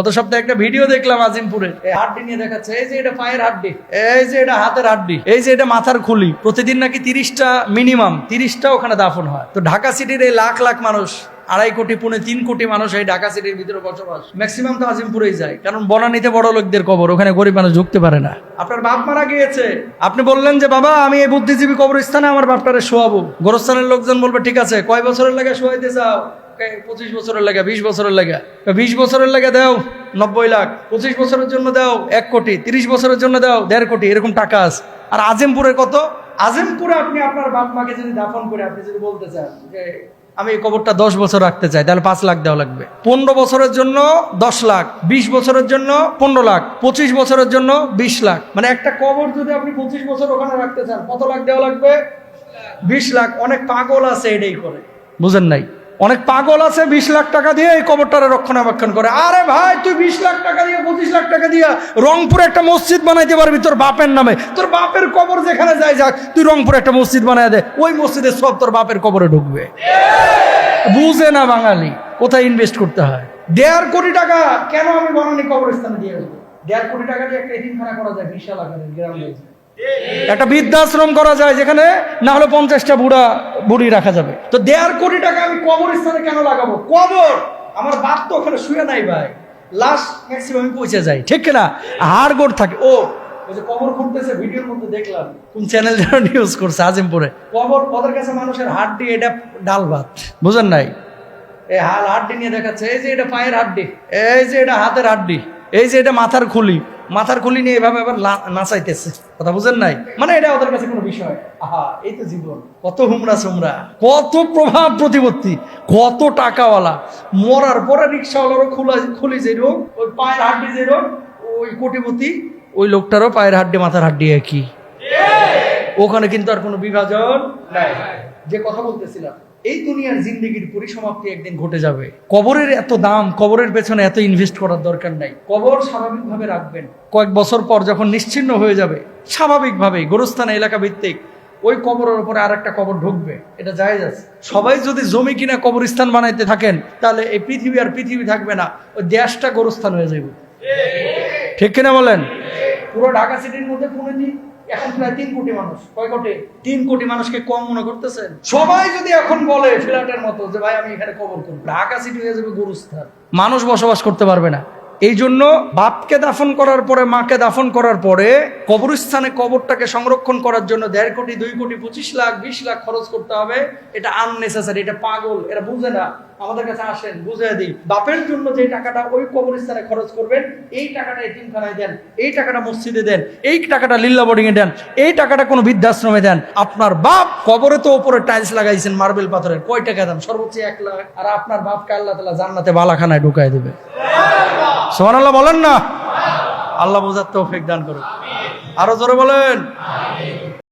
গত সপ্তাহে একটা ভিডিও দেখলাম আজিমপুরের। হাড্ডি নিয়ে দেখাচ্ছে। এই যে এটা পায়ের হাড্ডি। এই যে এটা হাতের হাড্ডি। এই যে এটা মাথার খুলি। প্রতিদিন নাকি তিরিশটা মিনিমাম তিরিশটা ওখানে দাফন হয়। তো ঢাকা সিটির এই লাখ লাখ মানুষ, আড়াই কোটি, পুনে তিন কোটি মানুষ এই ঢাকা সিটির ভিতরে বসবাস। ম্যাক্সিমাম তো আজিমপুরেই যায়। কারণ বনানীতে বড় লোকদের কবর, ওখানে গরিব মানুষ ঢুকতে পারে না। আপনার বাপ মারা গিয়েছে। আপনি বললেন যে, বাবা, আমি এই বুদ্ধিজীবী কবরস্থানে আমার বাপটারে শোয়াবো। গোরস্থানের লোকজন বলবে, ঠিক আছে, কয় বছরের লাগে শোয়াইতে চাও? পঁচিশ বছরের লাগে, বিশ বছরের লাগে। বিশ বছরের লাগে দাও, নব্বই লাখ। পঁচিশ বছরের জন্য দাও, এক কোটি। তিরিশ বছরের জন্য দাও, দেড় কোটি, এরকম টাকা আছে। আর আজিমপুরে কত? আজিমপুরে আপনি আপনার বাপ মাকে যদি দাফন করে আপনি যদি বলতে চান যে, আমি এই কবরটা দশ বছর রাখতে চাই, তাহলে পাঁচ লাখ দেওয়া লাগবে। পনেরো বছরের জন্য দশ লাখ, বিশ বছরের জন্য পনেরো লাখ, পঁচিশ বছরের জন্য বিশ লাখ। মানে একটা কবর যদি আপনি পঁচিশ বছর ওখানে রাখতে চান, কত লাখ দেওয়া লাগবে? বিশ লাখ। অনেক পাগল আছে এটাই করে। বুঝেন নাই? অনেক পাগল আছে বিশ লাখ টাকা দিয়ে এই কবরটারে রক্ষণাবেক্ষণ করে। আরে ভাই, তুই বিশ লাখ টাকা দিয়ে, পঁচিশ লাখ টাকা দিয়া রংপুরে একটা মসজিদ বানাইতে পারবি তোর বাপের নামে। তোর বাপের কবর যেখানে যায় যাক, তুই রংপুরে একটা মসজিদ বানাই দে। ওই মসজিদের সব তোর বাপের কবরে ঢুকবে। বুঝে না বাঙালি, কোথায় ইনভেস্ট করতে হয়? দেড় কোটি টাকা, কেন আমি বনানি কবরস্থানে দিয়ে আসব? দেড় কোটি টাকা দিয়ে একটা এতিমখানা করা যায় বিশাল আকারের গ্রাম। রয়েছে একটা বৃদ্ধাশ্রম করা যায় যেখানে না হলে পঞ্চাশটা বুড়া বুড়ি রাখা যাবে। তো দেড় কোটি টাকা আমি কবরস্থানে কেন লাগাবো? কবর! আমার বাপ তো ওখানে শুয়ে নাই ভাই। লাশ ম্যাক্সিমাম পৌঁছে যায় ঠিক না হাড় গোড় থাকে। ও ওই যে কবর খুঁড়তেছে ভিডিওর মধ্যে দেখলাম। কোন চ্যানেল যেন নিউজ করছে আজিমপুরে। কবর ওদের কাছে মানুষের হাড্ডি এটা ডাল ভাত। বুঝেন নাই? এই হাল হাড্ডি নিয়ে দেখাচ্ছে এই যে এটা পায়ের হাড্ডি এই যে এটা হাতের হাড্ডি এই যে এটা মাথার খুলি। মাথার খুলি নিয়ে এভাবে আবার নাচাইতেছে। কথা বুঝেন নাই? মানে এটা ওদের কাছে কোনো বিষয়। আহা এই তো জীবন। কত হুমরা সুমরা কত প্রভাব প্রতিপত্তি কত টাকাওয়ালা। মরার পরে রিক্সাওয়ালারও খোলা খুলি যে রোগ ওই পায়ের হাড্ডি যে রোগ ওই কোটিপতি ওই লোকটারও পায়ের হাড্ডি মাথার হাড্ডি একই। ওখানে কিন্তু আর কোনো বিভাজন নাই। যে কথা বলতেছিলাম এই দুনিয়ার জিন্দগির পরিসমাপ্তি একদিন ঘটে যাবে। কবরের এত দাম কবরের পেছনে এত ইনভেস্ট করার দরকার নাই। কবর স্বাভাবিকভাবে রাখবেন। কয়েক বছর পর যখন নিশ্চিন্ন হয়ে যাবে স্বাভাবিকভাবে গোরস্থান এলাকা ভিত্তিক ওই কবরের উপরে আর একটা কবর ঢুকবে। এটা জায়েজ আছে। সবাই যদি জমি কিনা কবরস্থান বানাইতে থাকেন তাহলে এই পৃথিবী আর পৃথিবী থাকবে না। ওই দেশটা গোরস্থান হয়ে যাবে ঠিক কিনা বলেন? পুরো ঢাকা সিটির মধ্যে পুনে দিন এখন প্রায় তিন কোটি মানুষ। কয় কোটি? তিন কোটি মানুষকে কম মনে করতেছেন? সবাই যদি এখন বলে ফ্ল্যাটের মতো যে ভাই আমি এখানে কবর করব। ঢাকা সিটি হয়ে যাবে গুরুস্থান। মানুষ বসবাস করতে পারবে না। এই জন্য বাপকে দাফন করার পরে মাকে দাফন করার পরে কবরস্থানে কবরটাকে সংরক্ষণ করার জন্য দেড় কোটি দুই কোটি পঁচিশ লাখ বিশ লাখ খরচ করতে হবে। এটা আননেসেসারি এটা পাগল এটা বুঝে না। আমাদের কাছে আসেন বুঝে দিই বাপের জন্য যে টাকাটা ওই কবরস্থানে খরচ করবেন এই টাকাটা এতিমখানায় দেন এই টাকাটা মসজিদে দেন এই টাকাটা লিল্লা বোর্ডিং এ দেন এই টাকাটা কোনো বৃদ্ধাশ্রমে দেন। আপনার বাপ কবরে তো উপরে টাইলস লাগাইছেন মার্বেল পাথরের কয় টাকা দাম সর্বোচ্চ এক লাখ। আর আপনার বাপকে আল্লাহ তালা জান্নাতে বালাখানায় ঢুকাই দেবে। সোহান আল্লাহ বলেন না? আল্লাহ বোঝার তৌফিক দান করুন আরও জোরে বলেন।